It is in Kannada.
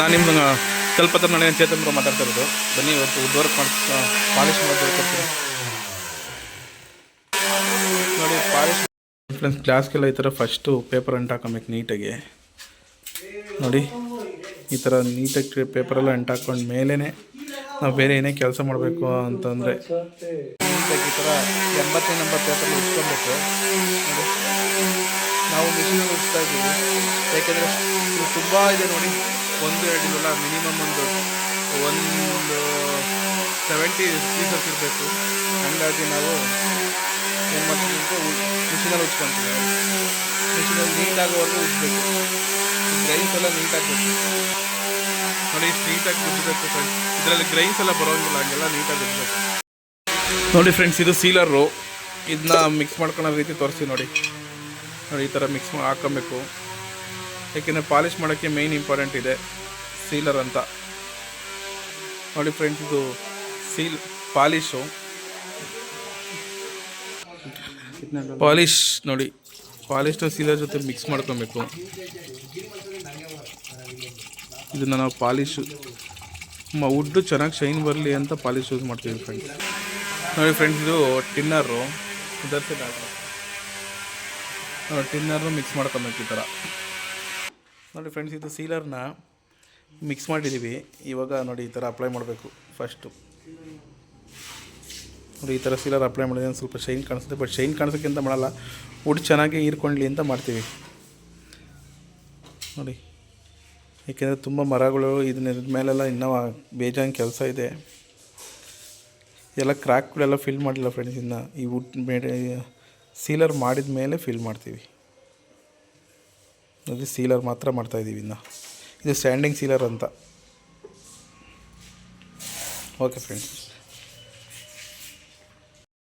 ನಾನು ನಿಮ್ಮ ಕಲ್ಪತ್ರ ಮನೆ ಚೇತನ್ ಬ್ರೋ ಮಾತಾಡ್ತಾ ಇರೋದು ಬನ್ನಿ, ಇವತ್ತು ವುಡ್ ವರ್ಕ್ ಪಾಲಿಶ್ ಮಾಡಿ ನೋಡಿ, ಪಾಲಿಶ್ ಫ್ರೆಂಡ್ಸ್, ಗ್ಲಾಸ್ಗೆಲ್ಲ ಈ ಥರ ಫಸ್ಟು ಪೇಪರ್ ಅಂಟು ಹಾಕೊಬೇಕು ನೀಟಾಗಿ. ನೋಡಿ, ಈ ಥರ ನೀಟಾಗಿ ಪೇಪರೆಲ್ಲ ಅಂಟು ಹಾಕೊಂಡು ಮೇಲೇ ನಾವು ಬೇರೆ ಏನೇ ಕೆಲಸ ಮಾಡಬೇಕು ಅಂತಂದರೆ ಈ ಥರ ಎಂಬತ್ತನೇ ನಂಬರ್ ಪೇಪರ್ ಇಟ್ಕೊಬೇಕು. ನಾವು ಮಿಷಿನ್ ಇದ್ದೀವಿ. ಯಾಕೆಂದರೆ ತುಂಬ ಇದೆ ನೋಡಿ. ಒಂದು ಎರಡು ಇಲ್ಲ ಮಿನಿಮಮ್ ಒಂದು ಒಂದು ಸೆವೆಂಟಿ ಪೀಸಸ್ ಇರಬೇಕು. ಹಾಗಾಗಿ ನಾವು ಅಂದರೆ ಮಿಷಿನಲ್ಲಿ ಉಡ್ಸ್ಕೊತೀವಿ ಮಿಷಿನಲ್ಲಿ ನೀಟಾಗೋವರೆಗೂ ಉಜ್ಬೇಕು. ಗ್ರೈನ್ಸ್ ಎಲ್ಲ ನೀಟಾಗಿ ನೋಡಿ, ಇಷ್ಟು ನೀಟಾಗಿ ಉಜ್ಬೇಕು ಫ್ರೆಂಡ್ಸ್ ಇದರಲ್ಲಿ ಗ್ರೈನ್ಸ್ ಎಲ್ಲ ಬರೋಂಗಿಲ್ಲ, ಹಂಗೆಲ್ಲ ನೀಟಾಗಿ ಉಜ್ಬೇಕು. ನೋಡಿ ಫ್ರೆಂಡ್ಸ್ ಇದು ಸೀಲರು ಇದನ್ನ ಮಿಕ್ಸ್ ಮಾಡ್ಕೊಳ್ಳೋ ರೀತಿ ತೋರಿಸಿ ನೋಡಿ. ನೋಡಿ, ಈ ಥರ ಮಿಕ್ಸ್ ಮಾಡಿ ಹಾಕೊಬೇಕು ಏಕೆಂದರೆ ಪಾಲಿಶ್ ಮಾಡೋಕ್ಕೆ ಮೇಯ್ನ್ ಇಂಪಾರ್ಟೆಂಟ್ ಇದೆ ಸೀಲರ್ ಅಂತ. ನೋಡಿ ಫ್ರೆಂಡ್ಸ್ ಇದು ಸೀಲ್ ಪಾಲಿಶು. ಪಾಲಿಶ್ ನೋಡಿ ಪಾಲಿಶ್ನ ಸೀಲರ್ ಜೊತೆ ಮಿಕ್ಸ್ ಮಾಡ್ಕೊಬೇಕು. ಇದನ್ನು ನಾವು ಪಾಲಿಶ್ ವುಡ್ಡು ಚೆನ್ನಾಗಿ ಶೈನ್ ಬರಲಿ ಅಂತ ಪಾಲಿಶ್ ಯೂಸ್ ಮಾಡ್ತೀವಿ ಫ್ರೆಂಡ್ಸ್ ನೋಡಿ ಫ್ರೆಂಡ್ಸ್ ಇದು ಟಿನ್ನರು ಟಿನ್ನರು ಮಿಕ್ಸ್ ಮಾಡ್ಕೊಬೇಕು ಈ ಥರ ನೋಡಿ ಫ್ರೆಂಡ್ಸ್ ಇದು ಸೀಲರ್ನ ಮಿಕ್ಸ್ ಮಾಡಿದ್ದೀವಿ ಇವಾಗ ನೋಡಿ ಈ ಥರ ಅಪ್ಲೈ ಮಾಡಬೇಕು ಫಸ್ಟು ನೋಡಿ ಈ ಥರ ಸೀಲರ್ ಅಪ್ಲೈ ಮಾಡಿದ್ರೆ ಸ್ವಲ್ಪ ಶೈನ್ ಕಾಣಿಸುತ್ತೆ ಬಟ್ ಶೈನ್ ಕಾಣಿಸೋಕ್ಕಿಂತ ಮಾಡಲ್ಲ. ಉಡ್ ಚೆನ್ನಾಗಿ ಹೀರ್ಕೊಳ್ಳಿ ಅಂತ ಮಾಡ್ತೀವಿ. ನೋಡಿ, ಏಕೆಂದರೆ ತುಂಬ ಮರಗಳು, ಇದನ್ನ ಇದ್ರ ಮೇಲೆಲ್ಲ ಇನ್ನೂ ಬೇಜಾನ್ ಕೆಲಸ ಇದೆ. ಎಲ್ಲ ಕ್ರ್ಯಾಕ್ಗಳೆಲ್ಲ ಫಿಲ್ ಮಾಡಿಲ್ಲ ಫ್ರೆಂಡ್ಸ್ ಇನ್ನು ಈ ವುಡ್ ಮೇಡ ಸೀಲರ್ ಮಾಡಿದ ಮೇಲೆ ಫಿಲ್ ಮಾಡ್ತೀವಿ. ಅದು ಸೀಲರ್ ಮಾತ್ರ ಮಾಡ್ತಾಯಿದ್ದೀವಿ ಇನ್ನು. ಇದು ಸ್ಟ್ಯಾಂಡಿಂಗ್ ಸೀಲರ್ ಅಂತ. Okay friends